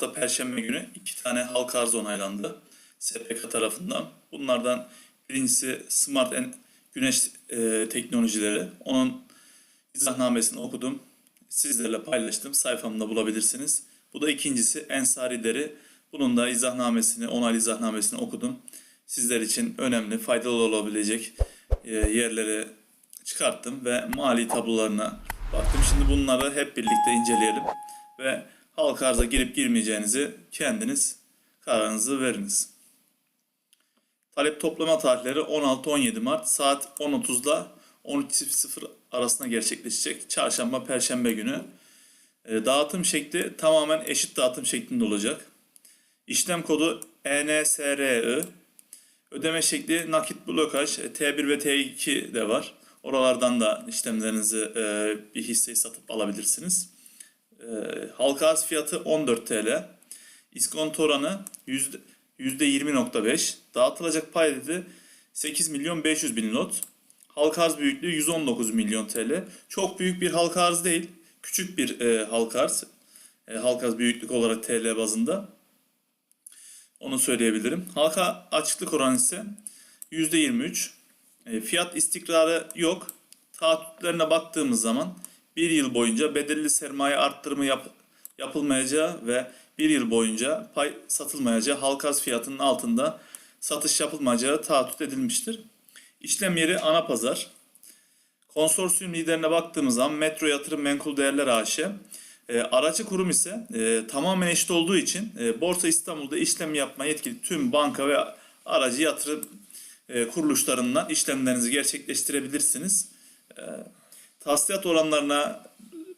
hafta Perşembe günü iki tane halka arz onaylandı. SPK tarafından. Bunlardan birincisi Smart en Güneş e, Teknolojileri. Onun izahnamesini okudum. Sizlerle paylaştım. Sayfamda bulabilirsiniz. Bu da ikincisi Ensari Deri. Bunun da izahnamesini, onaylı izahnamesini okudum. Sizler için önemli, faydalı olabilecek e, yerleri çıkarttım ve mali tablolarına baktım. Şimdi bunları hep birlikte inceleyelim ve halka arza girip girmeyeceğinizi kendiniz kararınızı veriniz. Talep toplama tarihleri 16-17 Mart saat 10.30 ile 13.00 arasında gerçekleşecek. Çarşamba, Perşembe günü. E, Dağıtım şekli tamamen eşit dağıtım şeklinde olacak. İşlem kodu ENSRI. Ödeme şekli nakit blokaj e, T1 ve T2 de var. Oralardan da işlemlerinizi e, bir hisseyi satıp alabilirsiniz. E, halka arz fiyatı 14 TL. İskonto oranı yüzde- %20.5. Dağıtılacak pay dedi 8 milyon 500 bin lot. Halka arz büyüklüğü 119 milyon TL. Çok büyük bir halka arz değil. Küçük bir e, halka arz. E, halka arz büyüklük olarak TL bazında. Onu söyleyebilirim. Halka açıklık oranı ise %23. E, fiyat istikrarı yok. Taahhütlerine baktığımız zaman bir yıl boyunca bedelli sermaye arttırımı yap, yapılmayacağı ve bir yıl boyunca pay satılmayacağı halka fiyatının altında satış yapılmayacağı taahhüt edilmiştir. İşlem yeri ana pazar. Konsorsiyum liderine baktığımız zaman Metro Yatırım Menkul Değerler AŞ. E, aracı kurum ise e, tamamen eşit olduğu için e, Borsa İstanbul'da işlem yapma yetkili tüm banka ve aracı yatırım e, kuruluşlarından işlemlerinizi gerçekleştirebilirsiniz. E, tahsilat oranlarına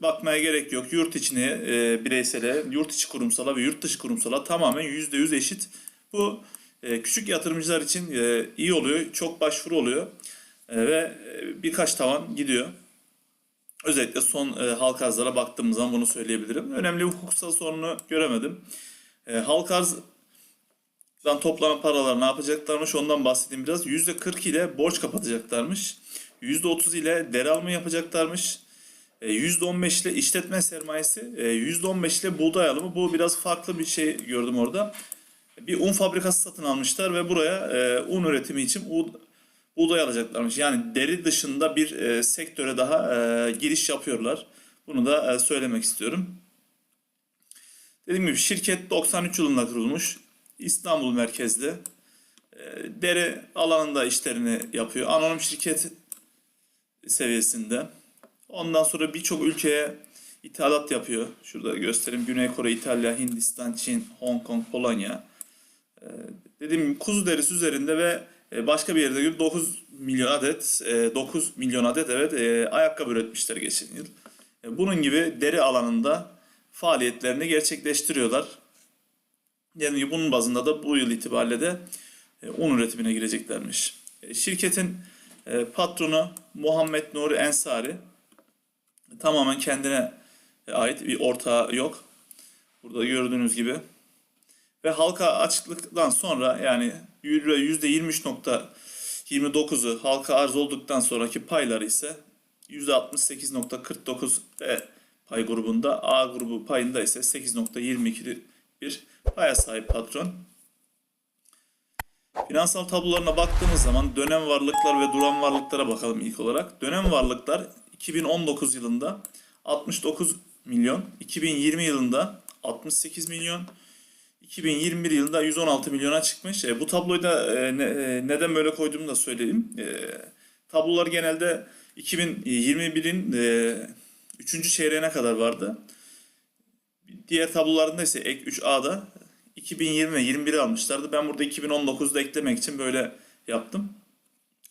bakmaya gerek yok. Yurt içine e, bireysele, yurt içi kurumsala ve yurt dışı kurumsala tamamen %100 eşit. Bu e, küçük yatırımcılar için e, iyi oluyor. Çok başvuru oluyor. E, ve e, birkaç tavan gidiyor. Özellikle son e, halka arzlara baktığımız zaman bunu söyleyebilirim. Önemli hukuksal sorunu göremedim. E, halka arzdan toplanan paralar ne yapacaklarmış ondan bahsedeyim biraz. %40 ile borç kapatacaklarmış. %30 ile deri alma yapacaklarmış. E, %15 ile işletme sermayesi, e, %15 ile buğday alımı. Bu biraz farklı bir şey gördüm orada. Bir un fabrikası satın almışlar ve buraya e, un üretimi için buğday alacaklarmış. Yani deri dışında bir e, sektöre daha e, giriş yapıyorlar. Bunu da e, söylemek istiyorum. Dediğim gibi şirket 93 yılında kurulmuş. İstanbul merkezli. E, deri alanında işlerini yapıyor. Anonim şirket seviyesinde. Ondan sonra birçok ülkeye ithalat yapıyor. Şurada göstereyim. Güney Kore, İtalya, Hindistan, Çin, Hong Kong, Polonya. Ee, dediğim gibi kuzu derisi üzerinde ve e, başka bir yerde göre 9 milyon adet, e, 9 milyon adet evet e, ayakkabı üretmişler geçen yıl. E, Bunun gibi deri alanında faaliyetlerini gerçekleştiriyorlar. Yani bunun bazında da bu yıl itibariyle de e, un üretimine gireceklermiş. E, Şirketin e, patronu Muhammed Nuri Ensari tamamen kendine ait bir ortağı yok. Burada gördüğünüz gibi. Ve halka açıklıktan sonra yani %23.29'u halka arz olduktan sonraki payları ise %68.49 ve pay grubunda A grubu payında ise 8.22 bir paya sahip patron. Finansal tablolarına baktığımız zaman dönem varlıklar ve duran varlıklara bakalım ilk olarak. Dönem varlıklar 2019 yılında 69 milyon, 2020 yılında 68 milyon, 2021 yılında 116 milyona çıkmış. E, bu tabloyu da e, ne- e, neden böyle koyduğumu da söyleyeyim. E, tablolar genelde 2021'in e, 3. çeyreğine kadar vardı. Diğer tablolarında ise ek 3A'da 2020 ve 21'i almışlardı. Ben burada 2019'da eklemek için böyle yaptım.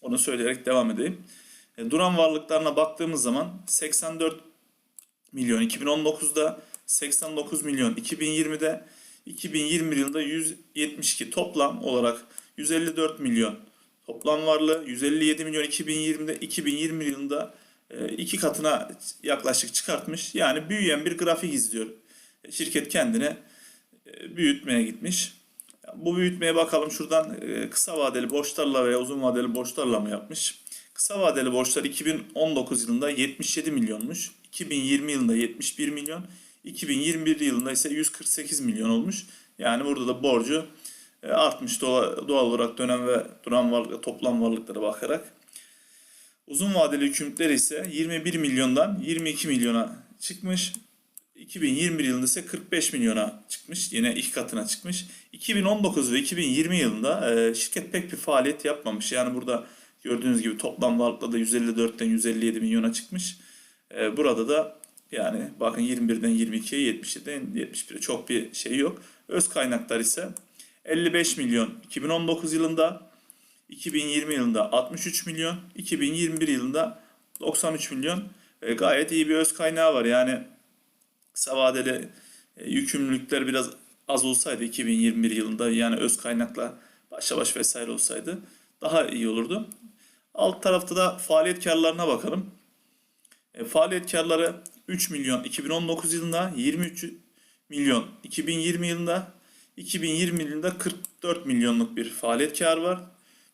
Onu söyleyerek devam edeyim. E, Duran varlıklarına baktığımız zaman 84 milyon 2019'da 89 milyon 2020'de 2021 yılında 172 toplam olarak 154 milyon toplam varlığı 157 milyon 2020'de 2020 yılında e, iki katına yaklaşık çıkartmış. Yani büyüyen bir grafik izliyor. E, Şirket kendine büyütmeye gitmiş. Bu büyütmeye bakalım şuradan e, kısa vadeli borçlarla veya uzun vadeli borçlarla mı yapmış? Kısa vadeli borçlar 2019 yılında 77 milyonmuş. 2020 yılında 71 milyon. 2021 yılında ise 148 milyon olmuş. Yani burada da borcu e, artmış doğal olarak dönem ve duran varlık, toplam varlıklara bakarak. Uzun vadeli hükümetler ise 21 milyondan 22 milyona çıkmış. 2021 yılında ise 45 milyona çıkmış. Yine iki katına çıkmış. 2019 ve 2020 yılında e, şirket pek bir faaliyet yapmamış. Yani burada gördüğünüz gibi toplam varlıkla da 154'ten 157 milyona çıkmış. E, burada da yani bakın 21'den 22'ye 77'den 71'e çok bir şey yok. Öz kaynaklar ise 55 milyon 2019 yılında, 2020 yılında 63 milyon, 2021 yılında 93 milyon. E, gayet iyi bir öz kaynağı var. Yani kısa vadeli e, yükümlülükler biraz az olsaydı 2021 yılında yani öz kaynakla başa baş vesaire olsaydı daha iyi olurdu. Alt tarafta da faaliyet karlarına bakalım. E, faaliyet karları 3 milyon 2019 yılında 23 milyon 2020 yılında 2020 yılında 44 milyonluk bir faaliyet karı var.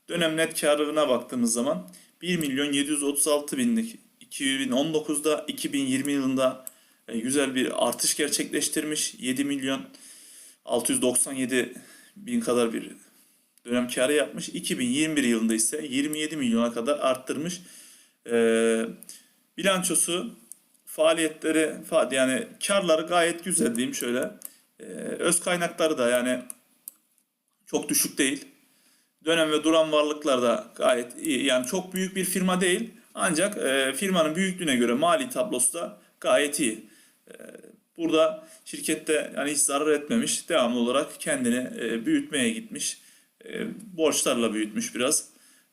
Dönem net karına baktığımız zaman 1 milyon 736 binlik 2019'da 2020 yılında güzel bir artış gerçekleştirmiş. 7 milyon 697 bin kadar bir dönem karı yapmış. 2021 yılında ise 27 milyona kadar arttırmış. Ee, bilançosu faaliyetleri fa- yani karları gayet güzel diyeyim şöyle. Ee, öz kaynakları da yani çok düşük değil. Dönem ve duran varlıklar da gayet iyi. Yani çok büyük bir firma değil. Ancak e, firmanın büyüklüğüne göre mali tablosu da gayet iyi. E, burada şirkette yani hiç zarar etmemiş. Devamlı olarak kendini e, büyütmeye gitmiş. E, borçlarla büyütmüş biraz.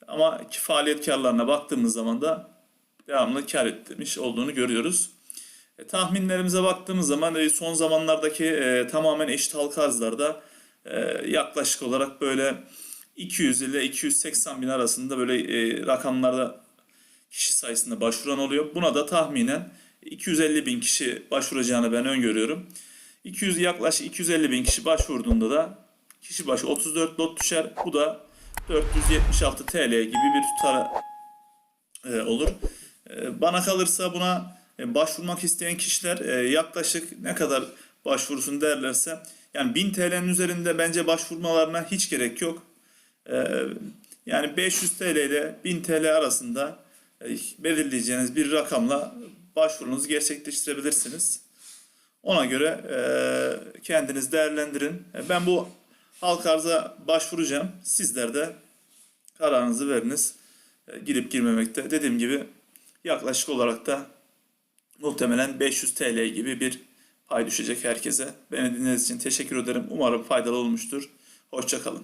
Ama faaliyet karlarına baktığımız zaman da devamlı kar etmiş olduğunu görüyoruz. E, tahminlerimize baktığımız zaman son zamanlardaki tamamen eşit halka arzlarda yaklaşık olarak böyle 200 ile 280 bin arasında böyle rakamlarda kişi sayısında başvuran oluyor. Buna da tahminen 250 bin kişi başvuracağını ben öngörüyorum. 200 yaklaşık 250 bin kişi başvurduğunda da kişi başı 34 lot düşer. Bu da 476 TL gibi bir tutar e, olur. E, bana kalırsa buna e, başvurmak isteyen kişiler e, yaklaşık ne kadar başvursun derlerse yani 1000 TL'nin üzerinde bence başvurmalarına hiç gerek yok. E, yani 500 TL ile 1000 TL arasında e, belirleyeceğiniz bir rakamla başvurunuzu gerçekleştirebilirsiniz. Ona göre e, kendiniz değerlendirin. E, Ben bu halk arza başvuracağım. Sizler de kararınızı veriniz. E, Girip girmemekte. Dediğim gibi yaklaşık olarak da muhtemelen 500 TL gibi bir pay düşecek herkese. Beni dinlediğiniz için teşekkür ederim. Umarım faydalı olmuştur. Hoşçakalın.